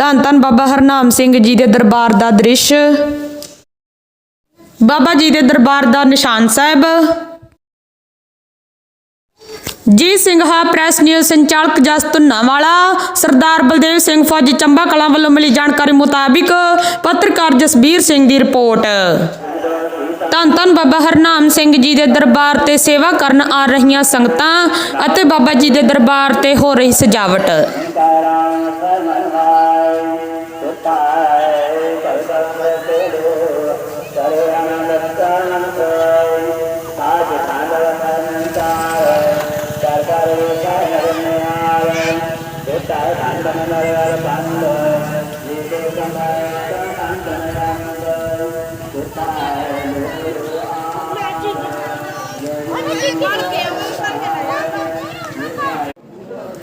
ਧੰਨ ਧੰਨ ਬਾਬਾ ਹਰਨਾਮ ਸਿੰਘ ਜੀ ਦੇ ਦਰਬਾਰ ਦਾ ਦ੍ਰਿਸ਼। ਬਾਬਾ ਜੀ ਦੇ ਦਰਬਾਰ ਦਾ ਨਿਸ਼ਾਨ ਸਾਹਿਬ। ਜੀ ਸਿੰਘਾ ਪ੍ਰੈਸ ਨਿਊਜ਼ ਸੰਚਾਲਕ ਜਸ ਧੁੰਨਾਵਾਲਾ, ਸਰਦਾਰ ਬਲਦੇਵ ਸਿੰਘ ਫੌਜੀ ਚੰਬਾ ਕਲਾਂ ਵੱਲੋਂ ਮਿਲੀ ਜਾਣਕਾਰੀ ਮੁਤਾਬਿਕ ਪੱਤਰਕਾਰ ਜਸਬੀਰ ਸਿੰਘ ਦੀ ਰਿਪੋਰਟ। ਧੰਨ ਧੰਨ ਬਾਬਾ ਹਰਨਾਮ ਸਿੰਘ ਜੀ ਦੇ ਦਰਬਾਰ ਤੇ ਸੇਵਾ ਕਰਨ ਆ ਰਹੀਆਂ ਸੰਗਤਾਂ ਅਤੇ ਬਾਬਾ ਜੀ ਦੇ ਦਰਬਾਰ ਤੇ ਹੋ ਰਹੀ ਸਜਾਵਟ।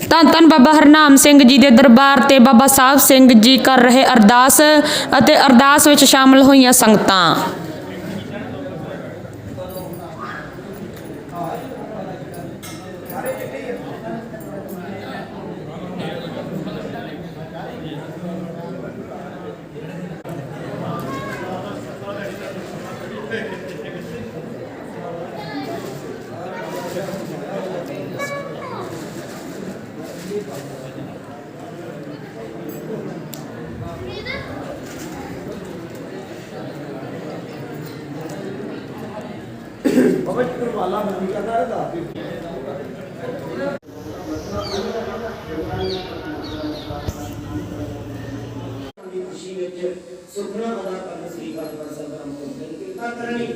ਧੰਨ ਧੰਨ ਬਾਬਾ ਹਰਨਾਮ ਸਿੰਘ ਜੀ ਦੇ ਦਰਬਾਰ ਤੇ ਬਾਬਾ ਸਾਹਿਬ ਸਿੰਘ ਜੀ ਕਰ ਰਹੇ ਅਰਦਾਸ ਅਤੇ ਅਰਦਾਸ ਵਿੱਚ ਸ਼ਾਮਲ ਹੋਈਆਂ ਸੰਗਤਾਂ। ਦੀ ਖੁਸ਼ੀ ਵਿੱਚ ਸੁਖਨਾ ਅਦਾ ਕਰਨ ਸ੍ਰੀ ਅਕਾਲ ਸਰਦਾਰ ਮੋਹਨ ਕਿਰਪਾ ਕਰਨੀ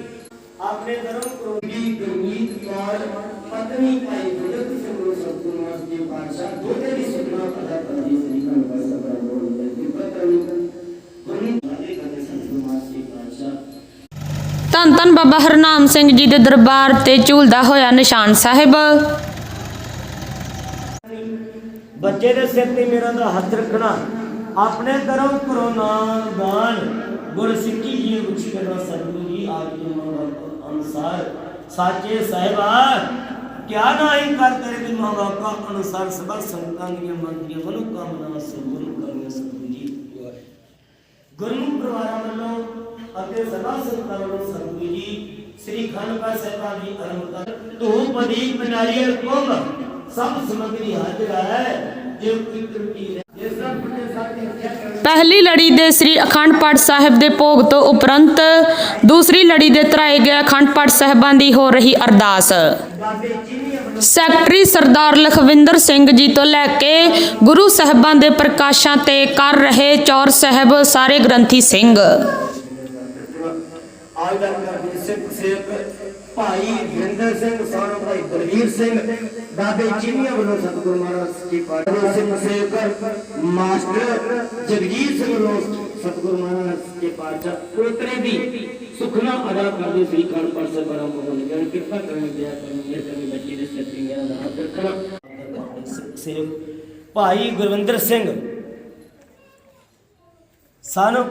ਆਪਣੇ ਧਰਮ ਕਰੋਗੀ ਗੁਰਮੀਤ ਕੌਰ ਪਤਨੀ ਭਾਈ ਗੁਰਦਤ ਸਿੰਘ ਨੂੰ ਸਤਿਗੁਰੂ ਮਾਸ ਜੀ ਪਾਤਸ਼ਾਹ ਦੋਤੇ ਦੀ ਸੁਖਨਾ ਅਦਾ ਕਰਨੀ ਸ੍ਰੀ ਅਕਾਲ ਸਰਦਾਰ ਮੋਹਨ ਕਿਰਪਾ ਕਰਨੀ ਗੁਰਮੀਤ ਵਾਲੇ ਕਰਦੇ ਸਤਿਗੁਰੂ ਮਾਸ ਜੀ ਪਾਤਸ਼ਾਹ ਧੰਨ ਧੰਨ ਬਾਬਾ ਹਰਨਾਮ ਸਿੰਘ ਜੀ ਦੇ ਦਰਬਾਰ ਤੇ ਝੂਲਦਾ ਹੋਇਆ ਨਿਸ਼ਾਨ ਸਾਹਿਬ। ਬੱਚੇ ਦੇ ਸਿਰ ਤੇ ਮੇਰਾ ਦਾ ਹੱਥ ਰੱਖਣਾ। ਆਪਣੇ ਧਰਮ ਕਰੋ ਨਾਮ ਦਾਨ। ਗੁਰ ਸਿੱਖੀ ਜੀ ਨੂੰ ਬਖਸ਼ੀ ਕਰਨਾ ਸਤਿਗੁਰੂ ਜੀ, ਆਪ ਜੀ ਨੂੰ ਅਨੁਸਾਰ। ਸਾਚੇ ਸਾਹਿਬਾ, ਕਿਆ ਨਾਹੀ ਕਰ ਕਰੇ ਬਿਨ ਮਾਂ ਬਾਪ ਕਾ ਅਨੁਸਾਰ ਸਭਾ ਸੰਤਾਂ ਦੀਆਂ ਮੰਤਰੀਆਂ ਮਨੋ ਕਾਮਨਾ ਸਤਿਗੁਰੂ ਕਰਨੀਆਂ ਸਤਿਗੁਰੂ ਜੀ। ਗੁਰਮੁਖ ਪਰਿਵਾਰਾਂ ਵੱਲੋਂ ਅਤੇ ਸਭਾ ਸੰਤਾਂ ਵੱਲੋਂ ਸਤਿਗੁਰੂ ਜੀ ਸ੍ਰੀ ਖੰਡ ਪਾਠ ਸਾਹਿਬਾਂ ਦੀ ਅਨੁਮਤਾ ਧੂਪ ਦੀਪ ਨਾਰੀਅਲ ਕੁੰਭ ਸਭ ਸਮਗਰੀ ਹਾਜ਼ਰ ਹੈ ਜੇ ਕੋਈ ਤਰਕੀ ਹੈ ਜਿਸ ਤਰ੍ਹਾਂ ਪੁੱਤੇ ਸਾਥੀ ਕਰਨ ਪਹਿਲੀ ਲੜੀ ਦੇ ਸ੍ਰੀ ਅਖੰਡ ਪਾਠ ਸਾਹਿਬ ਦੇ ਭੋਗ ਤੋਂ ਉਪਰੰਤ ਦੂਸਰੀ ਲੜੀ ਦੇ ਧਰਾਏ ਗਏ ਅਖੰਡ ਪਾਠ ਸਾਹਿਬਾਂ ਦੀ ਹੋ ਰਹੀ ਅਰਦਾਸ। ਸੈਕਟਰੀ ਸਰਦਾਰ ਲਖਵਿੰਦਰ ਸਿੰਘ ਜੀ ਤੋਂ ਲੈ ਕੇ ਗੁਰੂ ਸਾਹਿਬਾਂ ਦੇ ਪ੍ਰਕਾਸ਼ਾਂ ਤੇ ਕਰ ਰਹੇ ਚੌਰ ਸਾਹਿਬ ਸਾਰੇ ਗ੍ਰੰਥੀ ਸਿੰਘ। ਆਇਦਾਨ ਕਰਦੇ ਸਿੱਖ ਸੇਵਕ ਭਾਈ ਵਿੰਦਰ ਸਿੰਘ ਸਾਨੋ ਭਾਈ ਬਲਵੀਰ ਸਿੰਘ ਬਾਬੇ ਚੀਨੀਆਂ ਵੱਲੋਂ ਸਤਿਗੁਰੂ ਮਹਾਰਾਜ ਜੀ ਪਾਠ ਵੱਲੋਂ ਸਿੱਖ ਸੇਵਕ ਮਾਸਟਰ ਜਗਜੀਤ ਸਿੰਘ ਵੱਲੋਂ ਸਤਿਗੁਰੂ ਮਹਾਰਾਜ ਜੀ ਪਾਠ ਉਤਰੇ ਦੀ ਸੁਖਨਾ ਅਦਾ ਕਰਦੇ ਸ੍ਰੀ ਕਾਲ ਪਾਸੇ ਬੜਾ ਮੋਹਨ ਜਨ ਕਿਰਪਾ ਕਰਨ ਦਿਆ ਕਰਨ ਮੇਰੇ ਕਰੀ ਬੱਚੀ ਦੇ ਸਿਰ ਤੇ ਮੇਰਾ ਹੱਥ ਰੱਖਣਾ ਸਿੱਖ ਸੇਵਕ ਭਾਈ ਗੁਰਵਿੰਦਰ ਸਿੰਘ ਸਾਨੂੰ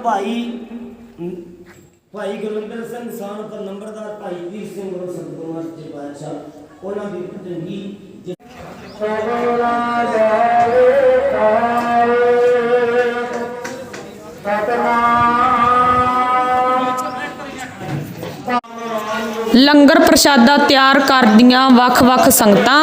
ਭਾਈ ਗੁਰਵਿੰਦਰ ਸਿੰਘ ਸਾਨ ਨੰਬਰਦਾਰ ਭਾਈ ਵੀਰ ਸਿੰਘ ਵੱਲੋਂ ਸਤਿਗੁਰੂ ਮਹਾਰਾਜ ਜੀ ਉਹਨਾਂ ਦੀ ਚੰਗੀ ਲੰਗਰ ਪ੍ਰਸ਼ਾਦਾ ਤਿਆਰ ਕਰਦੀਆਂ ਵੱਖ-ਵੱਖ ਸੰਗਤਾਂ।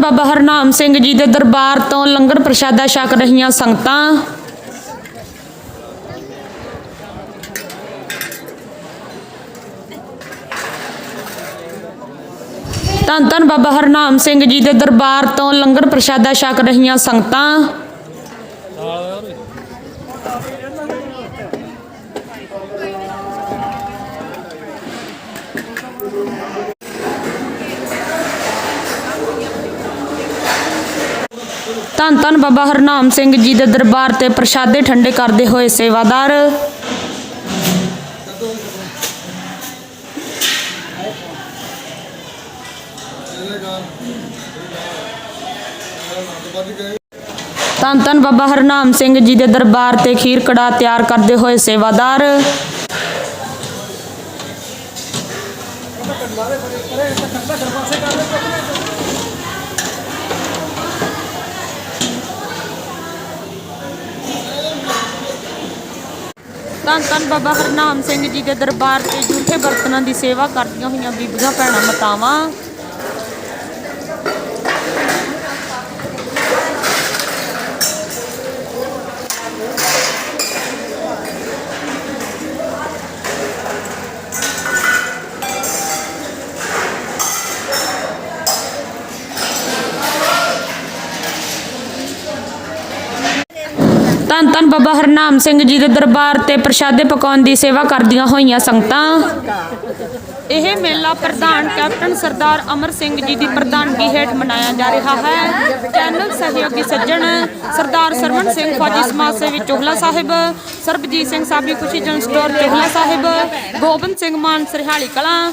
ਬਾਬਾ ਹਰਨਾਮ ਸਿੰਘ ਜੀ ਦੇ ਦਰਬਾਰ ਤੋਂ ਲੰਗਰ ਪ੍ਰਸ਼ਾਦਾ ਛਕ ਰਹੀਆਂ ਸੰਗਤਾਂ। ਧੰਨ ਧੰਨ ਬਾਬਾ ਹਰਨਾਮ ਸਿੰਘ ਜੀ ਦੇ ਦਰਬਾਰ ਤੋਂ ਲੰਗਰ ਪ੍ਰਸ਼ਾਦਾ ਛਕ ਰਹੀਆਂ ਸੰਗਤਾਂ। ਧੰਨ ਧੰਨ ਬਾਬਾ ਹਰਨਾਮ ਸਿੰਘ ਜੀ ਦੇ ਦਰਬਾਰ ਤੇ ਪ੍ਰਸ਼ਾਦੇ ਠੰਡੇ ਕਰਦੇ ਹੋਏ ਸੇਵਾਦਾਰ। ਧੰਨ ਧੰਨ ਬਾਬਾ ਹਰਨਾਮ ਸਿੰਘ ਜੀ ਦੇ ਦਰਬਾਰ ਤੇ ਖੀਰ ਕੜਾ ਤਿਆਰ ਕਰਦੇ ਹੋਏ ਸੇਵਾਦਾਰ। ਧੰਨ ਧੰਨ ਬਾਬਾ ਹਰਨਾਮ ਸਿੰਘ ਜੀ ਦੇ ਦਰਬਾਰ ਤੇ ਜੂਠੇ ਬਰਤਨਾਂ ਦੀ ਸੇਵਾ ਕਰਦੀਆਂ ਹੋਈਆਂ ਬੀਬੀਆਂ, ਭੈਣਾਂ, ਮਾਤਾਵਾਂ। ਧੰਨ ਧੰਨ ਬਾਬਾ ਹਰਨਾਮ ਸਿੰਘ ਜੀ ਦੇ ਦਰਬਾਰ ਤੇ ਪ੍ਰਸ਼ਾਦੇ ਪਕਾਉਣ ਦੀ ਸੇਵਾ ਕਰਦੀਆਂ ਹੋਈਆਂ ਸੰਗਤਾਂ। ਇਹ ਮੇਲਾ ਪ੍ਰਧਾਨ ਕੈਪਟਨ ਸਰਦਾਰ ਅਮਰ ਸਿੰਘ ਜੀ ਦੀ ਪ੍ਰਧਾਨਗੀ ਹੇਠ ਮਨਾਇਆ ਜਾ ਰਿਹਾ ਹੈ। ਚੈਨਲ ਸਹਿਯੋਗੀ ਸੱਜਣ ਸਰਦਾਰ ਸਰਵਣ ਸਿੰਘ ਫੌਜੀ ਸਮਾਜ ਸੇਵੀ ਚੋਹਲਾ ਸਾਹਿਬ, ਸਰਬਜੀਤ ਸਿੰਘ ਸਾਬੀ ਖੁਸ਼ੀ ਜਨ ਸਟੋਰ ਚੋਹਲਾ ਸਾਹਿਬ, ਗੋਬਿੰਦ ਸਿੰਘ ਮਾਨ ਸਰਹਾਲੀ ਕਲਾਂ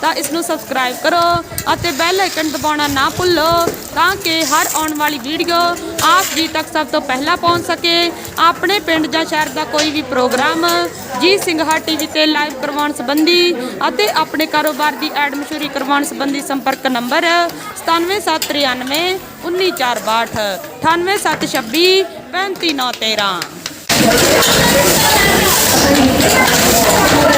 ਤਾਂ ਇਸ ਨੂੰ ਸਬਸਕ੍ਰਾਈਬ ਕਰੋ ਅਤੇ ਬੈਲ ਆਈਕਨ ਦਬਾਉਣਾ ਨਾ ਭੁੱਲੋ ਤਾਂ ਕਿ ਹਰ ਆਉਣ ਵਾਲੀ ਵੀਡੀਓ ਆਪ ਜੀ ਤੱਕ ਸਭ ਤੋਂ ਪਹਿਲਾਂ ਪਹੁੰਚ ਸਕੇ। ਆਪਣੇ ਪਿੰਡ ਜਾਂ ਸ਼ਹਿਰ ਦਾ ਕੋਈ ਵੀ ਪ੍ਰੋਗਰਾਮ ਜੀ ਸਿੰਘਾ ਟੀਵੀ ਤੇ ਲਾਈਵ ਕਰਵਾਉਣ ਸੰਬੰਧੀ ਅਤੇ ਆਪਣੇ ਕਾਰੋਬਾਰ ਦੀ ਐਡ ਮਸ਼ਹੂਰੀ ਕਰਵਾਉਣ ਸੰਬੰਧੀ ਸੰਪਰਕ number 97793 19462 98726 35913